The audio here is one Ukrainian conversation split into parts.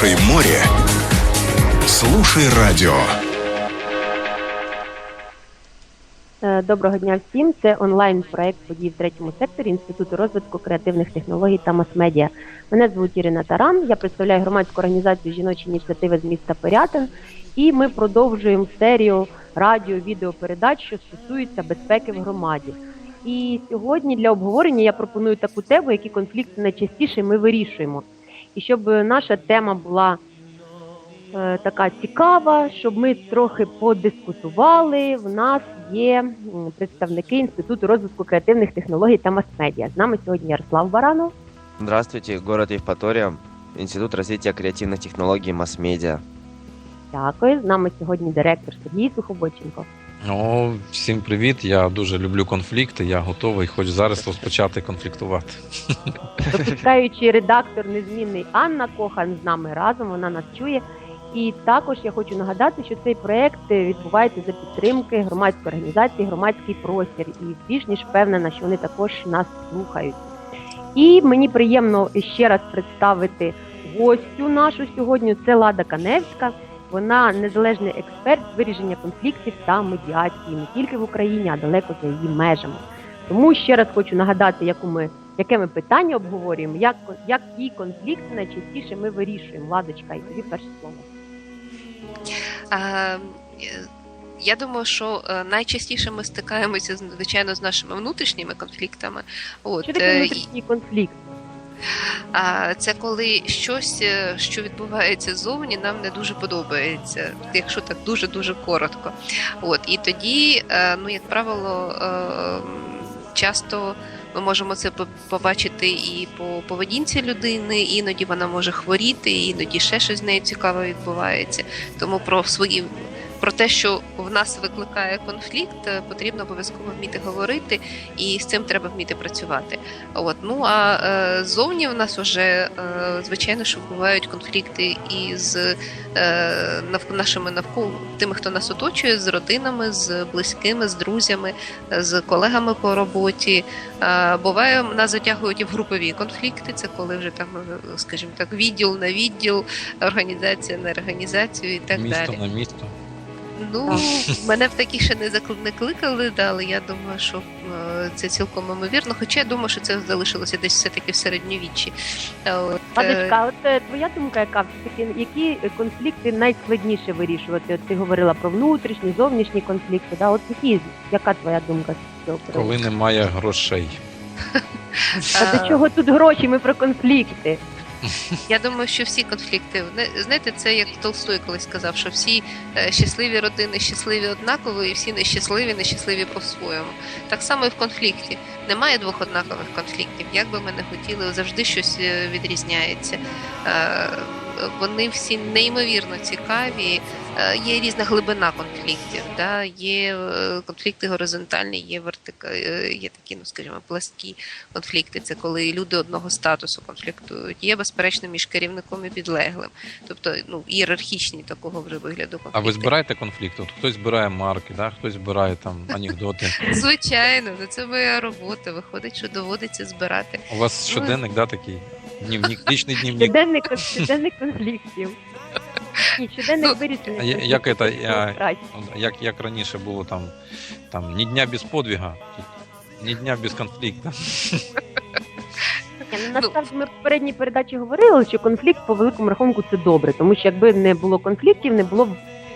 Слушай море. Слушай радио. Е, Доброго дня всім. Це онлайн проект подій в третьому секторі Інституту розвитку креативних технологій та мас-медіа. Мене звуть Ірина Таран. Я представляю громадську організацію жіночі ініціативи з міста Пирятин. І ми продовжуємо серію радіо відеопередач, що стосуються безпеки в громаді. І сьогодні для обговорення я пропоную таку тему, які конфлікти найчастіше ми вирішуємо. І щоб наша тема була е, така цікава, щоб ми трохи подискутували. В нас є представники Інституту розвитку креативних технологій та мас-медіа. З нами сьогодні Ярослав Баранов. Здравствуйте, город Евпатория, Институт развития креативных технологий и масс-медиа. Дякую. З нами сьогодні директор Сергій Сухобоченко. Ну, всім привіт. Я дуже люблю конфлікти. Я готовий, хоч зараз розпочати конфліктувати. Допускаючий редактор незмінний Анна Кохан з нами разом. Вона нас чує. І також я хочу нагадати, що цей проект відбувається за підтримки громадської організації Громадський простір. І більш ніж впевнена, що вони також нас слухають. І мені приємно ще раз представити гостю нашу сьогодні. Це Лада Каневська. Вона незалежний експерт з вирішення конфліктів та медіації не тільки в Україні, а далеко за її межами. Тому ще раз хочу нагадати, яку ми яке ми питання обговорюємо, як які конфлікти найчастіше ми вирішуємо. Ладочка, і тобі перше слово. А, е, Я думаю, що е, найчастіше ми стикаємося звичайно з нашими внутрішніми конфліктами. От Що е, таке і- внутрішній конфлікт? А це коли щось, е, що відбувається ззовні, нам не дуже подобається, якщо так дуже дуже коротко. От і тоді, е, ну як правило, е, часто. Ми можемо це побачити і по поведінці людини, іноді вона може хворіти, іноді ще щось з нею цікаве відбувається. Тому про свої про те, що в нас викликає конфлікт, е, потрібно обов'язково вміти говорити, і з цим треба вміти працювати. От ну а е, зовні в нас вже е, звичайно, що бувають конфлікти із е, нав, нашими навколо тими, хто нас оточує, з родинами, з близькими, з друзями, з колегами по роботі. Е, буває, нас затягують і в групові конфлікти. Це коли вже там, е, скажімо так, відділ на відділ, організація на організацію і так місто далі. на місто. Ну, мене в такі ще не не кликали, да, але я думаю, що е, це цілком ймовірно. Хоча я думаю, що це залишилося десь все-таки в середньовіччі. Е, От, е, от твоя думка, яка все-таки які конфлікти найскладніше вирішувати? От ти говорила про внутрішні, зовнішні конфлікти. Да? От які яка твоя думка? Коли немає грошей. А до чого тут гроші? Ми про конфлікти. Я думаю, що всі конфлікти знаєте, це як Толстой колись сказав, що всі е, щасливі родини щасливі однаково, і всі нещасливі, нещасливі по-своєму. Так само і в конфлікті. Немає двох однакових конфліктів. Як би ми не хотіли, завжди щось е, відрізняється. Е, Вони всі неймовірно цікаві. Е, Є різна глибина конфліктів. Да? Є е, конфлікти горизонтальні, є вертика, е, є такі, ну скажімо, пласкі конфлікти. Це коли люди одного статусу конфліктують. Є безперечно між керівником і підлеглим, тобто ну ієрархічні такого вже вигляду конфлікти. А ви збираєте конфлікти? От хтось збирає марки, да? хтось збирає там анекдоти. Звичайно, це моя робота. Виходить, що доводиться збирати. У вас Ну, щоденник, да, такий? Дневник, лічний дневник. Щоденник, щоденник конфліктів. Ні, Ну, щоденник А вирішення. я- як это, я- Як, як раніше було там, там ні дня без подвига, ні дня без конфлікту. Ні, ну, насправді ми в попередній передачі говорили, що конфлікт по великому рахунку це добре, тому що якби не було конфліктів, не було б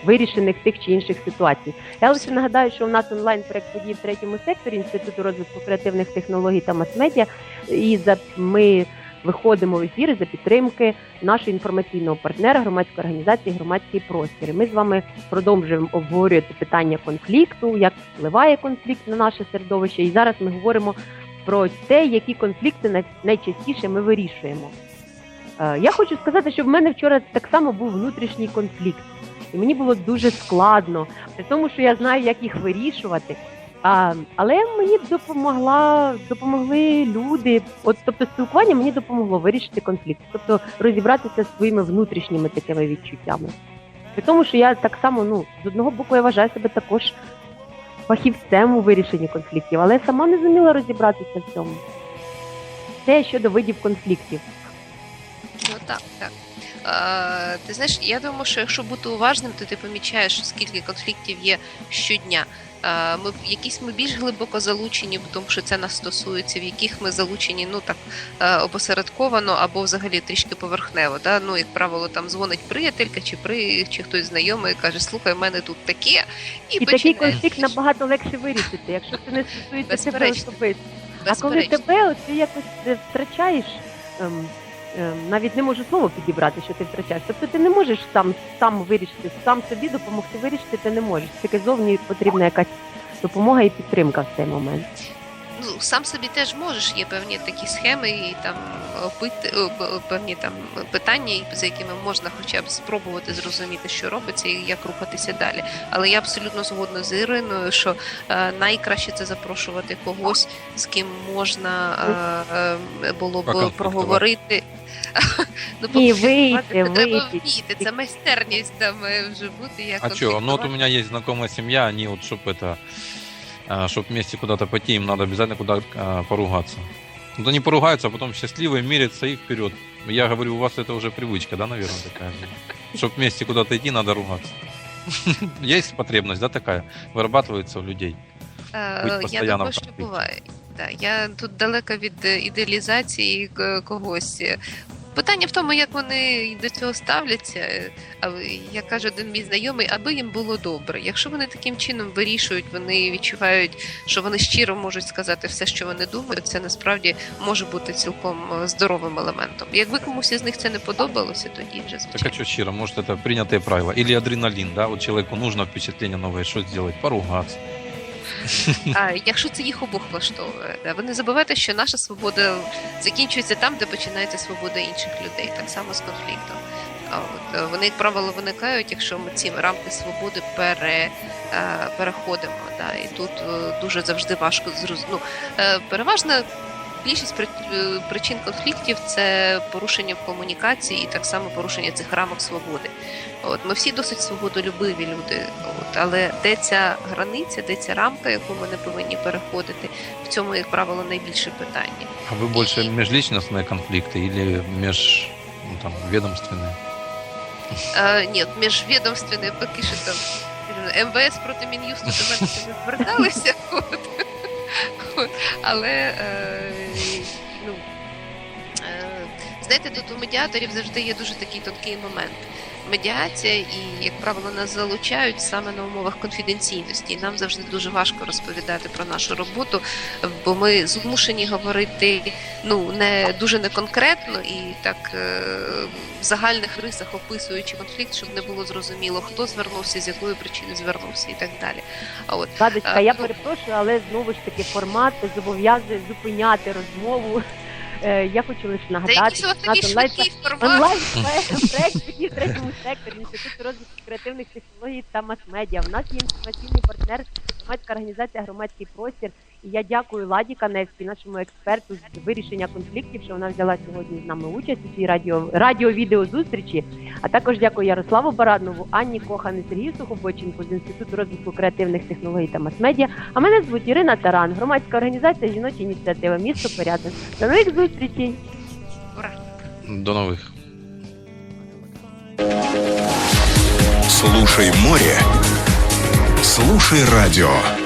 вирішених тих чи інших ситуацій. Я лише нагадаю, що у нас онлайн проект подій в третьому секторі Інституту розвитку креативних технологій та мас-медіа. І за ми виходимо в ефіри за підтримки нашого інформаційного партнера громадської організації Громадський простір. Ми з вами продовжуємо обговорювати питання конфлікту, як впливає конфлікт на наше середовище. І зараз ми говоримо про те, які конфлікти най- найчастіше ми вирішуємо. Е, Я хочу сказати, що в мене вчора так само був внутрішній конфлікт, і мені було дуже складно, при тому, що я знаю, як їх вирішувати. А, але мені допомогла допомогли люди. От тобто спілкування мені допомогло вирішити конфлікт, тобто розібратися зі своїми внутрішніми такими відчуттями. При тому, що я так само, ну з одного боку, я вважаю себе також фахівцем у вирішенні конфліктів, але сама не зуміла розібратися в цьому. Це щодо видів конфліктів. Ну так, так. Е, Ти знаєш, я думаю, що якщо бути уважним, то ти помічаєш, скільки конфліктів є щодня. Ми в якісь ми більш глибоко залучені, тому що це нас стосується, в яких ми залучені ну так е, опосередковано або взагалі трішки поверхнево. Да? Ну, як правило, там дзвонить приятелька чи при чи хтось знайомий і каже, слухай, в мене тут таке, і, І такий конфлікт набагато легше вирішити, якщо це не стосується тебе особисто. А коли тебе от, ти якось е, втрачаєш, ем, навіть не можу слово підібрати, що ти втрачаєш. Тобто ти не можеш сам сам вирішити, сам собі допомогти вирішити, ти не можеш. Тільки зовні потрібна якась допомога і підтримка в цей момент. Ну, сам собі теж можеш, є певні такі схеми і там опити, певні там питання, за якими можна хоча б спробувати зрозуміти, що робиться і як рухатися далі. Але я абсолютно згодна з Іриною, що е, найкраще це запрошувати когось, з ким можна е, е, було б проговорити. Ну, Ні, вийти, треба вийти. вміти. Це майстерність там має вже бути. Як А что? Ну вот у конфліктувати. меня есть знакомая семья, они вот, чтобы это, чтобы вместе куда-то пойти, им надо обязательно куда а, поругаться. Вот они поругаются, а потом счастливые мирятся и вперед. Я говорю, у вас это уже привычка, да, наверное, такая? Чтобы вместе куда-то идти, надо ругаться. Есть потребность, да, такая? Вырабатывается у людей. Е, Будь Я постійно думаю, в що конфлікті. буває. Да, я тут далека від е, ідеалізації к- когось. Питання в тому, як вони до цього ставляться. А як каже один мій знайомий, аби їм було добре. Якщо вони таким чином вирішують, вони відчувають, що вони щиро можуть сказати все, що вони думають, це насправді може бути цілком е, здоровим елементом. Якби комусь із них це не подобалося, тоді вже Так а звичайно. что, Чира, может это принятые правила? Или адреналин, да? Вот человеку нужно впечатление новое, что сделать? Поругаться. Якщо це їх обох влаштовує, вони забувайте, що наша свобода закінчується там, де починається свобода інших людей, так само з конфліктом. От е, вони, як правило, виникають, якщо ми ці рамки свободи пере, е, переходимо. Да, і тут е, дуже завжди важко. Ну, переважна більшість при- е, причин конфліктів це порушення в комунікації і так само порушення цих рамок свободи. От ми всі досить свободолюбиві люди, от, але де ця границя, де ця рамка, яку ми не повинні переходити, в цьому, як правило, найбільше питання. А вы больше межличностные конфликты или меж, ну, там, ведомственные? Е, ні, от міжвідомственне поки що там скажімо, МВС проти Мін'юсту до мене ще не зверталися. От. От. Але е, ну, е, знаєте, тут у медіаторів завжди є дуже такий тонкий момент. Медіація і, як правило, нас залучають саме на умовах конфіденційності. І нам завжди дуже важко розповідати про нашу роботу, бо ми змушені говорити ну не дуже не конкретно і так е, в загальних рисах описуючи конфлікт, щоб не було зрозуміло, хто звернувся, з якої причини звернувся і так далі. А от Ладочка, А, я ну- перепрошую, але знову ж таки формат зобов'язує зупиняти розмову. Е, Я хочу лише нагадати, такий онлайн проект такий в третьому секторі Інституту розвитку креативних технологій та мас-медіа. У нас є інформаційний партнер, громадська організація Громадський простір. І я дякую Ладі Каневській, нашому експерту з вирішення конфліктів, що вона взяла сьогодні з нами участь у цій радіо радіо-відео зустрічі. А також дякую Ярославу Бараднову, Анні Кохан і Сергію Сухобоченку з Інституту розвитку креативних технологій та мас-медіа. А мене звуть Ірина Таран, громадська організація Жіноча ініціатива місто Порядок. До нових зустрічей! Ура! До новых. Слушай море. Слушай радио.